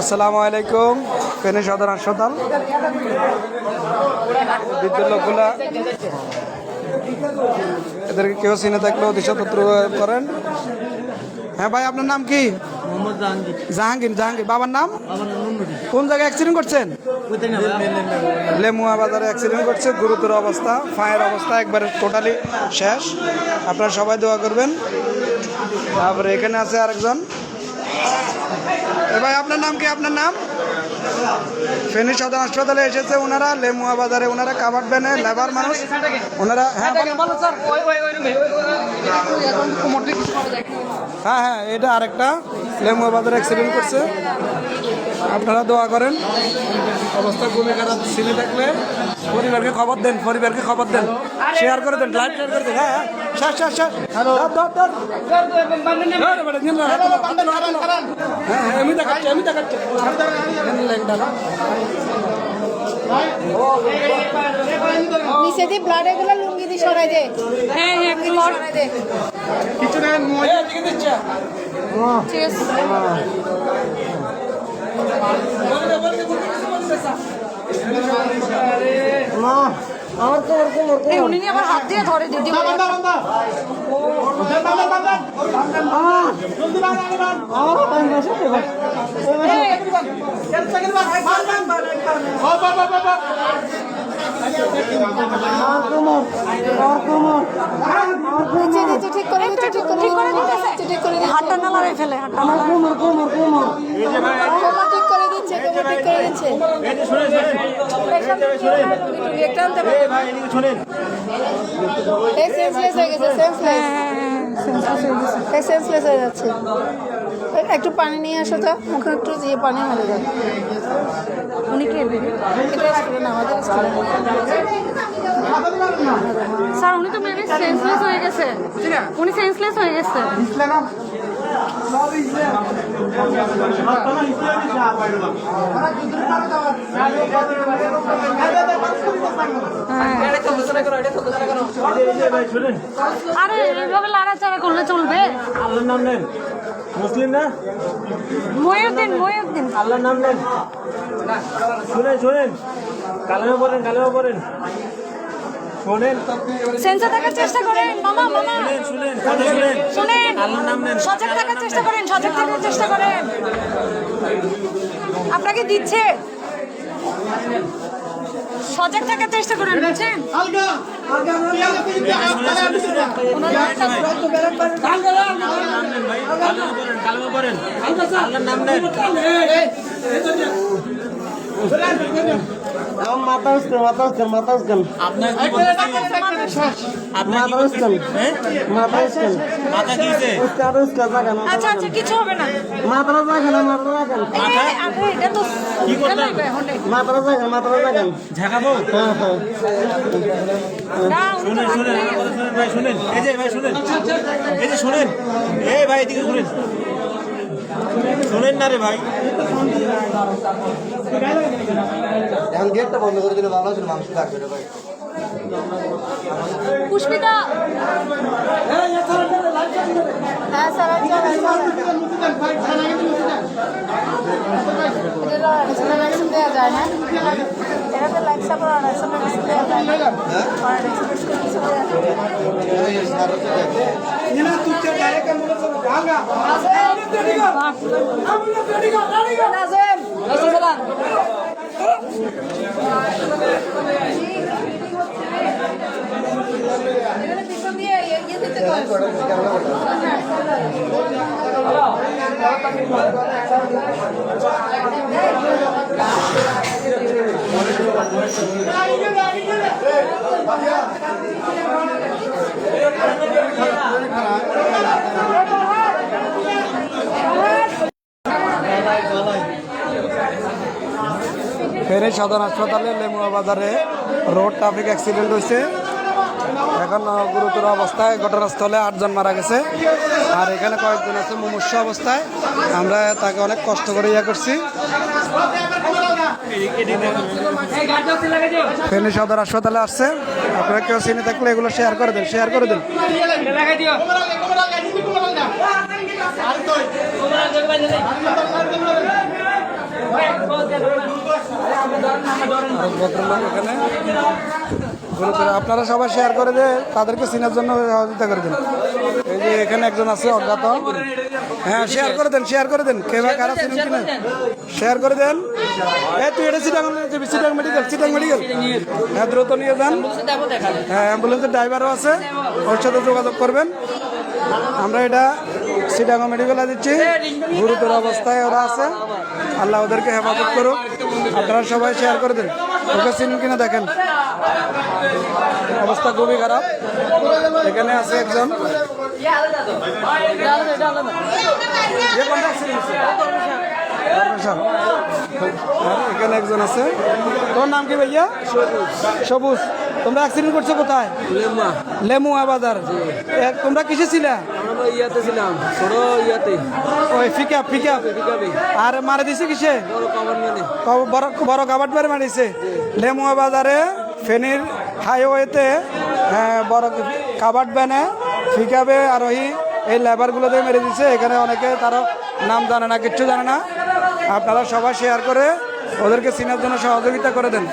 আসসালামু আলাইকুম। ফেনী সদর হাসপাতাল? বৃদ্ধ লোকগুলা? এদেরকে কেউ চিনে থাকলে অতি সতর্ক করেন। হ্যাঁ ভাই আপনার নাম কি? জাহাঙ্গীর। জাহাঙ্গীর বাবার নাম? কোন জায়গায় অ্যাক্সিডেন্ট করছেন? লেমুয়া বাজারে অ্যাক্সিডেন্ট করছে গুরুতর অবস্থা। ফায়ার অবস্থা একবারে টোটালি শেষ। আপনারা সবাই দোয়া করবেন। তারপরে এখানে আছে আরেকজন। ভাই আপনার নাম কি? আপনার নাম? ফেনী সদর হাসপাতালে এসেছে ওনারা লেমুয়া বাজারে ওনারা কাবার ভ্যানে লেবার মানুষ। ওনারা হ্যাঁ হ্যাঁ হ্যাঁ এটা আরেকটা। লেমুয়া বাজারে অ্যাক্সিডেন্ট করছে। আপনারা দোয়া করেন। অবস্থা খুবই খারাপ সিনে থাকলে পরিবারকে খবর দেন পরিবারকে খবর দেন। শেয়ার করে দেন লাইভ শেয়ার করে দেন। হ্যাঁ শেষ শেষ শেষ হ্যালো হ্যাঁ হ্যাঁ আমি দেখাচ্ছি আমি দেখাচ্ছি। লাইনটা না নিচে দিয়ে ব্লাড এগুলো লুঙ্গি দিয়ে সরাই দে। হ্যাঁ হ্যাঁ লুঙ্গি দিয়ে সরাই দে। এই, এদিকে দিচ্ছে। ঠিক আছে উনি আবার হাত দিয়ে ধরে দিদি নিচে নিচে ঠিক করে ঠিক করে দিচ্ছে হাতটা নালারে ফেলে হাতটা নালারে কোমর ঠিক কোমর সেন্সলেস হয়ে গেছে সেন্সলেস হ্যাঁ সেন্সলেস হয়ে যাচ্ছে। একটু পানি নিয়ে আসো তো মুখে একটু দিয়ে পানি মেরে দাও। উনি কে? আমাদের স্যার উনি তো বেবি সেন্সলেস হয়ে গেছে। উনি সেন্সলেস হয়ে গেছে। আরে এইভাবে লাড়াচাড়া করলে চলবে? আল্লাহর নাম নেন। মুসলিম না? ময়ূরদিন ময়ূরদিন আল্লাহর নাম নেন। শুনেন শুনেন। কালেমা পড়েন কালেমা পড়েন। শোনেন। থাকার চেষ্টা করেন। মামা মামা। শুনেন কথা শুনেন। শুনেন। আল্লাহর নাম নেন। সজাগ থাকার চেষ্টা করেন সজাগ থাকার চেষ্টা করেন। আপনাকে দিচ্ছে। সজাগ থাকার চেষ্টা করেন বুঝছেন আল্লাহর নাম নেন কিছু হবে না। জাগান মাথা? জাগান ঝাঁকাবো? হ্যাঁ হ্যাঁ। শুনেন শুনেন আমার কথা শুনেন ভাই শুনেন। এই যে ভাই শুনেন। এই যে শুনেন। এই ভাই এদিকে শুনেন। শুনেন না রে ভাই। এখন গেটটা বন্ধ করে দিলে ভালো ছিল মাংস থাকবে রে ভাই পুষ্পিতা হ্যাঁ স্যার ভ্যাকসিন সদর হাসপাতালে লেমুয়া বাজারে রোড ট্রাফিক অ্যাক্সিডেন্ট হয়েছে। এখন গুরুতর অবস্থায় ঘটনাস্থলে আটজন মারা গেছে। আর এখানে কয়েকজন আছে মুমূর্ষ অবস্থায়। আমরা তাকে অনেক কষ্ট করে ইয়ে করছি। ফেনী সদর হাসপাতালে আসছে। আপনারা কেউ চিনে থাকলে এগুলো শেয়ার করে দেন শেয়ার করে দেন। ভদ্রলোক আপনারা সবাই শেয়ার করে দিয়ে তাদেরকে চিনার জন্য সহযোগিতা করে দিন। এই যে এখানে একজন আছে, অজ্ঞাত। হ্যাঁ শেয়ার করে দেন শেয়ার করে দেন। কে বা কারা চিনেন কিনা শেয়ার করে দেন। এই, তুই এটা সিটাং সিটাং মেডিকেল সিটাং মেডিকেল হ্যাঁ দ্রুত নিয়ে যান। হ্যাঁ অ্যাম্বুলেন্সের ড্রাইভারও আছে। ওর সাথে যোগাযোগ করবেন। আমরা এটা সিটাঙ্গ মেডিকেলে দিচ্ছি। গুরুতর অবস্থায় ওরা আছে। আল্লাহ ওদেরকে হেফাজত করুক। আপনারা সবাই শেয়ার করে দেন। ওকে চিনেন কিনা দেখেন। অবস্থা খুবই খারাপ। এখানে আছে একজন। এখানে একজন আছে। তোর নাম কি ভাইয়া? সবুজ। তোমরা অ্যাক্সিডেন্ট করছ কোথায়? লেমুয়া বাজার। এ, তোমরা কিসে ছিলা? ইয়াতে ছিলাম। ছোট ইয়াতে। ওই পিকআপ পিকআপ পিকাবে আর মারা দিছে কিসে? বড় বড় কাবাট মারে মারিছে। লেমুয়া বাজারে ফেনীর হাইওয়েতে হ্যাঁ, বড় কাবাট ব্যানে পিকআপে আরোহী এই লেবারগুলোতে মেরে দিছে। এখানে অনেকে তারা নাম জানে না কিচ্ছু জানে না। আপনারা সবাই শেয়ার করে ওদেরকে চিনার জন্য সহযোগিতা করে দেন।